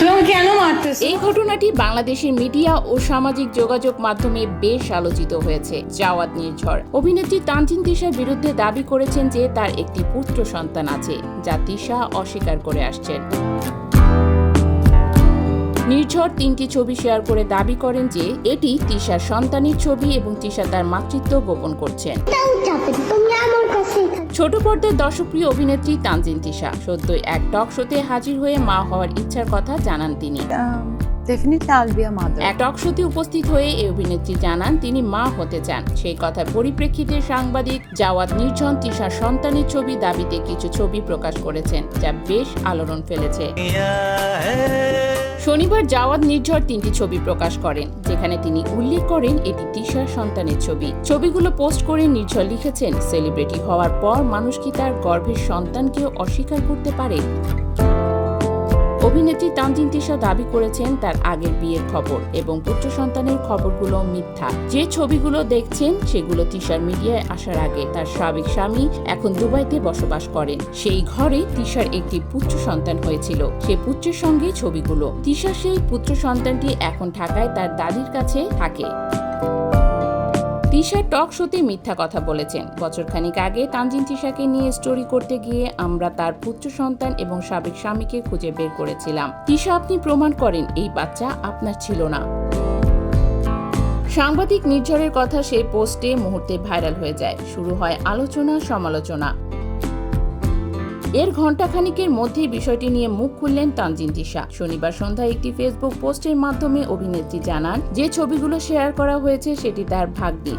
তুমি কেন মারতেছো? এই ঘটনাটি বাংলাদেশের মিডিয়া ও সামাজিক যোগাযোগ মাধ্যমে বেশ আলোচিত হয়েছে। জাওয়াত নির্ঝর। অভিনেত্রী তানজিন তিশার বিরুদ্ধে দাবি করেছেন যে তার একটি পুত্র সন্তান আছে যা তিশা অস্বীকার করে আসছেন। নির্ঝর তিনটি ছবি শেয়ার করে দাবি করেন যে এটি তিশার সন্তানের ছবি এবং তিশা তার মাতৃত্ব গোপন করছেন। ছোট পর্দার দর্শকপ্রিয় অভিনেত্রী তানজিন তিশা। সদ্যই এক টক শোতে হাজির হয়ে মা হওয়ার ইচ্ছার কথা জানান তিনি। Um, এক টক শোতে উপস্থিত হয়ে এই অভিনেত্রী জানান তিনি মা হতে চান। সেই কথার পরিপ্রেক্ষিতে সাংবাদিক জাওয়াত নির্জন তিশার সন্তানের ছবি দাবিতে কিছু ছবি প্রকাশ করেছেন যা বেশ আলোড়ন ফেলেছে। শনিবার জাওয়াদ নির্ঝর তিনটি ছবি প্রকাশ করেন, যেখানে তিনি উল্লেখ করেন এটি তিশার সন্তানের ছবি। ছবিগুলো পোস্ট করে নির্ঝর লিখেছেন, সেলিব্রিটি হওয়ার পর মানুষ কি তার গর্ভের সন্তানকেও অস্বীকার করতে পারে? অভিনেত্রী তানজিন তিশা দাবি করেছেন তার আগের বিয়ের খবর এবং পুত্র সন্তানের খবরগুলো মিথ্যা। যে ছবিগুলো দেখছেন, সেগুলো তিশার মিডিয়ায় আসার আগে তার সাবেক স্বামী এখন দুবাইতে বসবাস করেন। সেই ঘরে তিশার একটি পুত্র সন্তান হয়েছিল। সে পুত্রের সঙ্গে ছবিগুলো। তিশার সেই পুত্র সন্তানটি এখন ঢাকায় তার দাদির কাছে থাকে। তিশা টক শোতে মিথ্যা কথা বলেছেন। বছরখানিক আগে তানজিন তিশাকে নিয়ে স্টোরি করতে গিয়ে আমরা তার পুত্র সন্তান এবং সাবেক স্বামীকে খুঁজে বের করেছিলাম। তিশা আপনি প্রমাণ করেন, এই বাচ্চা আপনার ছিল না। সাংবাদিক নির্ঝরের কথা সেই পোস্টে মুহূর্তে ভাইরাল হয়ে যায়। শুরু হয় আলোচনা সমালোচনা এর ঘণ্টাখানিকের মধ্যেই বিষয়টি নিয়ে মুখ খুললেন তানজিন তিশা। শনিবার সন্ধ্যায় একটি ফেসবুক পোস্টের মাধ্যমে অভিনেত্রী জানান, যে ছবিগুলো শেয়ার করা হয়েছে, সেটি তার ভাগ্নি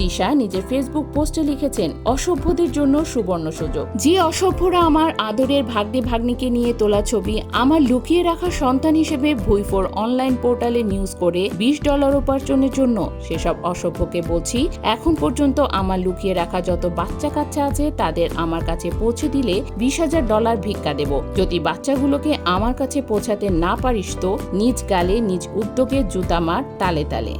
তিশা নিজের ফেসবুক পোস্টে লিখেছেন, অসভ্যদের জন্য সুবর্ণ সুযোগ। যে অসভ্যরা আমার আদরের ভাগ্নে ভাগ্নিকে নিয়ে তোলা ছবি, আমার লুকিয়ে রাখা সন্তান হিসেবে ভুইফোর অনলাইন পোর্টালে নিউজ করে বিশ ডলার উপার্জনের জন্য, সেসব অসভ্যকে বলছি, এখন পর্যন্ত আমার লুকিয়ে রাখা যত বাচ্চা কাচ্চা আছে, তাদের আমার কাছে পৌঁছে দিলে বিশ হাজার ডলার ভিক্ষা দেব। যদি বাচ্চাগুলোকে আমার কাছে পৌঁছাতে না পারিস তো, নিজ গালে, নিজ উদ্যোগে জুতা মার, তালে তালে।